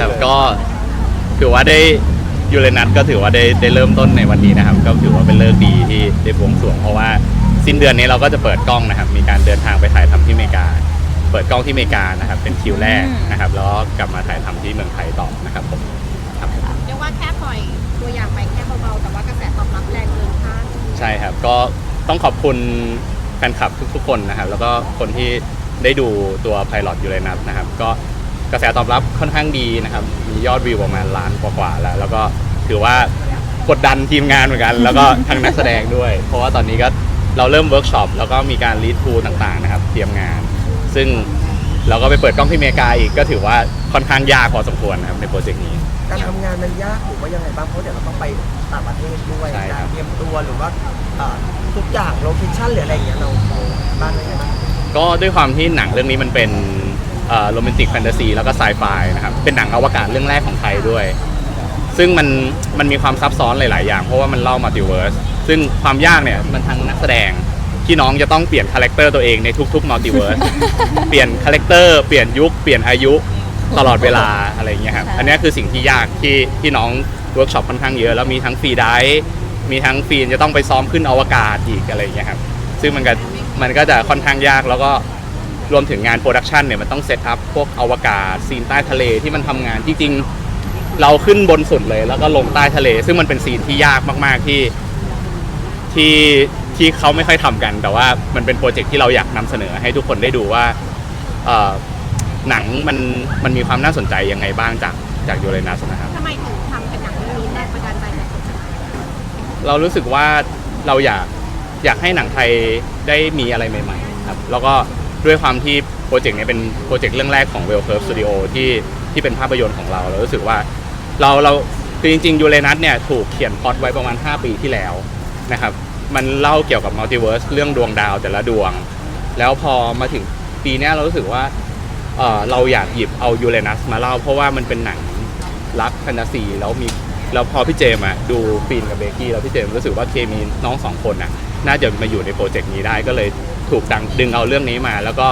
ครับเลยก็ถือว่าได้ยูเรนัสก็ถือว่าได้ได้เริ่มต้นในวันนี้นะครับ ก็ถือว่าเป็นเลิกษ์ดีที่ได้บวงสรวงเพราะว่าสิ้นเดือนนี้เราก็จะเปิดกล้องนะครับ มีการเดินทางไปถ่ายทำที่อเมริกา เปิดกล้องที่อเมริกานะครับ เป็นคิวแรกนะครับ แล้วก็กลับมาถ่ายทำที่เมืองไทยต่อนะครับผมครับเรียกว่าแค่ปล่อยตัวอย่างไปแค่เบาๆแต่ว่ากระแสตอบรับแรงเกินคาดใช่ครับ ก็ต้องขอบคุณแฟนคลับทุกๆคนนะครับ แล้วก็คนที่ได้ดูตัว Pilot ยูเรนัสนะครับ ก็ กระแสตอบรับค่อนข้างดีนะครับ มียอดวิวประมาณล้านกว่าๆแล้ว แล้วก็ถือว่ากดดันทีมงานเหมือนกัน แล้วก็ทางนักแสดงด้วย เพราะว่าตอนนี้ก็เราเริ่มเวิร์กช็อปแล้วก็มีการรีดทูต่างๆนะครับ เตรียมงาน ซึ่งเราก็ไปเปิดกล้องที่อเมริกาอีกก็ถือว่าค่อนข้างยากพอสมควรนะครับในโปรเจกต์นี้ การทำงานมันยากหรือว่ายังไงบ้างเพราะเดี๋ยวเราต้องไปต่างประเทศด้วยใช่ครักาบ รเตรียมตัวหรือว่าเอ่อทุกอย่างโลเคชั่นหรืออะไรอย่างเงี้ยเราบ้านเป็นไงบ้างก็ด้วยความที่หนังเรื่องนี้มันเป็น โรแมนติกแฟนตาซีแล้วก็ไซไฟนะครับ เป็นหนังอวกาศเรื่องแรกของไทยด้วย ซึ่งมันมันมีความซับซ้อนหลาย ๆ อย่าง เพราะว่ามันเล่ามัลติเวิร์สซึ่งความยากเนี่ยมันทางนักแสดงที่น้องจะต้องเปลี่ยนคาแรคเตอร์ตัวเองในทุกๆมัลติเวิร์สเปลี่ยนคาแรคเตอร์เปลี่ยนยุคเปลี่ยนอายุตลอดเวลาอะไรอย่างเงี้ยครับ อันเนี้ยคือสิ่งที่ยากที่ที่น้องเวิร์กช็อปค่อนข้างเยอะ แล้วมีทั้งฟรีไดฟ์มีทั้งฟรีนจะต้องไปซ้อมขึ้นอวกาศอีกอะไรอย่างเงี้ยครับ ซึ่งมันก็มันก็จะค่อนข้างยากแล้วก็ รวมถึงงานโปรดักชันเนี่ยมันต้องเซตอัพพวกอวกาศซีนใต้ทะเลที่มันทำงานจริงๆเราขึ้นบนสุดเลย แล้วก็ลงใต้ทะเล ซึ่งมันเป็นซีนที่ยากมากๆที่ที่ที่เขาไม่ค่อยทำกัน แต่ว่ามันเป็นโปรเจกต์ที่เราอยากนำเสนอให้ทุกคนได้ดูว่าเอ่อหนังมันมันมีความน่าสนใจยังไงบ้างจากจากยูเรนัสนะครับทำไมถึงทำเป็นหนังเรื่องนี้แรงบันดาลใจจากคนไทยเรารู้สึกว่าเราอยากอยากให้หนังไทยได้มีอะไรใหม่ ๆ ครับ แล้วก็ ด้วยความที่โปรเจกต์นี้เป็นโปรเจกต์เรื่องแรกของ Well Curve Studio ที่ที่เป็นภาพยนตร์ของเราเรารู้สึกว่าเราเราคือจริงๆยูเรนัสเนี่ยถูกเขียนพล็อตไว้ประมาณ 5 ปีที่แล้วนะครับมันเล่าเกี่ยวกับมัลติเวิร์สเรื่องดวงดาวแต่ละดวง แล้วพอมาถึงปีนี้เรารู้สึกว่าเออเราอยากหยิบเอายูเรนัสมาเล่าเพราะว่ามันเป็นหนังรักแฟนตาซีแล้วมี แล้วพอพี่เจมส์อะดูฟีนกับเบกกี้แล้วพี่เจมส์รู้สึกว่าเคมีน้องสองคนน่ะน่าจะมาอยู่ในโปรเจกต์นี้ได้ก็เลยถูกดังดึงเอาเรื่องนี้มา แล้วก็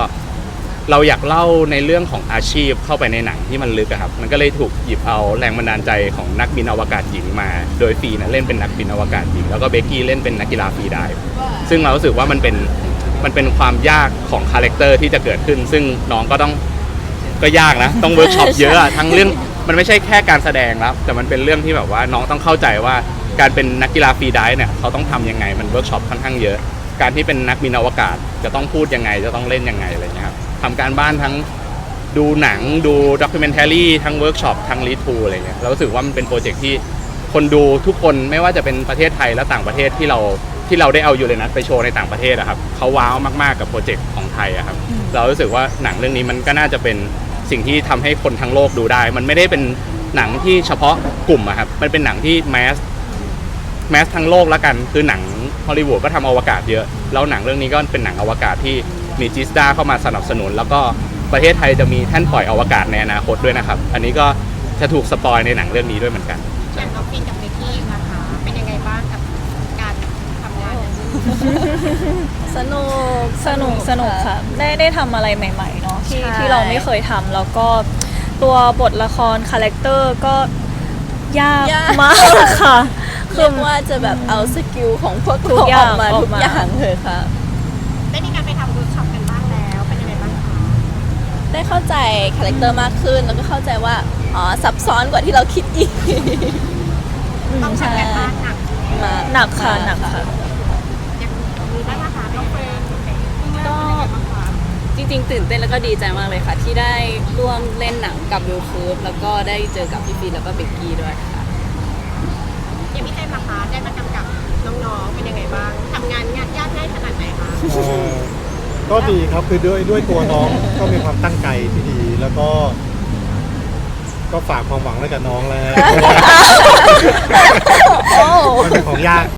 เราอยากเล่าในเรื่องของอาชีพเข้าไปในหนังที่มันลึกอะครับ มันก็เลยถูกหยิบเอาแรงบันดาลใจของนักบินอวกาศหญิงมา โดยฟีนะเล่นเป็นนักบินอวกาศหญิง แล้วก็เบกกี้เล่นเป็นนักกีฬาฟรีไดฟ์ซึ่งเรารู้สึกว่ามันเป็นมันเป็นความยากของคาแรคเตอร์ที่จะเกิดขึ้น ซึ่งน้องก็ต้องก็ยากนะ ต้องเวิร์กช็อปเยอะอะทั้งเรื่อง มันไม่ใช่แค่การแสดงแล้ว แต่มันเป็นเรื่องที่แบบว่าน้องต้องเข้าใจว่าการเป็นนักกีฬาฟรีไดฟ์เนี่ยเขาต้องทำยังไงมันเวิร์กช็อปค่อนข้างเยอะ การที่เป็นนักบินอวกาศจะต้องพูดยังไงจะต้องเล่นยังไงอะไรเงี้ยครับทำการบ้านทั้งดูหนังดูด็อกิเมนท r รี่ทั้งเวิร์กช็อปทั้งรีทูอะไรเงี้ยเรารู้สึกว่ามันเป็นโปรเจกต์ที่คนดูทุกคนไม่ว่าจะเป็นประเทศไทยและต่างประเทศที่เราที่เราได้เอายูเรนัสไปโชว์ในต่างประเทศอะครับเขาว้าวมากๆกับโปรเจกต์ของไทยอะครับเรารู้สึกว่าหนังเรื่องนี้มันก็น่าจะเป็น สิ่งที่ทำให้คนทั้งโลกดูได้ มันไม่ได้เป็นหนังที่เฉพาะกลุ่มอะครับมันเป็นหนังที่แมสแมสทั้งโลกแล้วกันคือหนังฮอลลีวูดก็ทำอวกาศเยอะ แล้วหนังเรื่องนี้ก็เป็นหนังอวกาศที่มีจิสดาเข้ามาสนับสนุน แล้วก็ประเทศไทยจะมีแท่นปล่อยอวกาศในอนาคตด้วยนะครับ อันนี้ก็จะถูกสปอยในหนังเรื่องนี้ด้วยเหมือนกัน สนุกสนุกสนุกค่ะ ได้ได้ทำอะไรใหม่ๆเนาะที่ใช่ ที่เราไม่เคยทำแล้วก็ตัวบทละครคาแรคเตอร์ก็ยากยาก มากค่ะ เรียกว่าจะแบบเอาสกิลของพวกทุกเราออย่างอกมาออกทุกมาอย่างเลยค่ะ ได้มีการไปทำเวิร์กช็อปกันบ้างแล้ว เป็นยังไงบ้างคะได้เข้าใจคาแรคเตอร์มากขึ้น แล้วก็เข้าใจว่า อ๋อ ซับซ้อนกว่าที่เราคิดอีก ต้องทำกันบ้านหนัก มาหนักค่ะหนักค่ะยัง มีบ้างนะคะน้องเฟิร์นก็จริงๆ ตื่นเต้นแล้วก็ดีใจมากเลยค่ะ ที่ได้ร่วมเล่นหนังกับวิวคูฟแล้วก็ได้เจอกับพี่ฟีนแล้วก็เบกกี้ด้วยค่ะอย่างพี่เจมส์นะคะได้มากำกับน้องๆเป็นยังไงบ้างทำงานงานยากง่ายขนาดไหนคะเอ่อก็ดีครับคือด้วยด้วยตัวน้องก็มีความตั้งใจที่ดีแล้วก็ ก็ฝากความหวังไว้กับน้องแล้วโอ้มันเป็นของยาก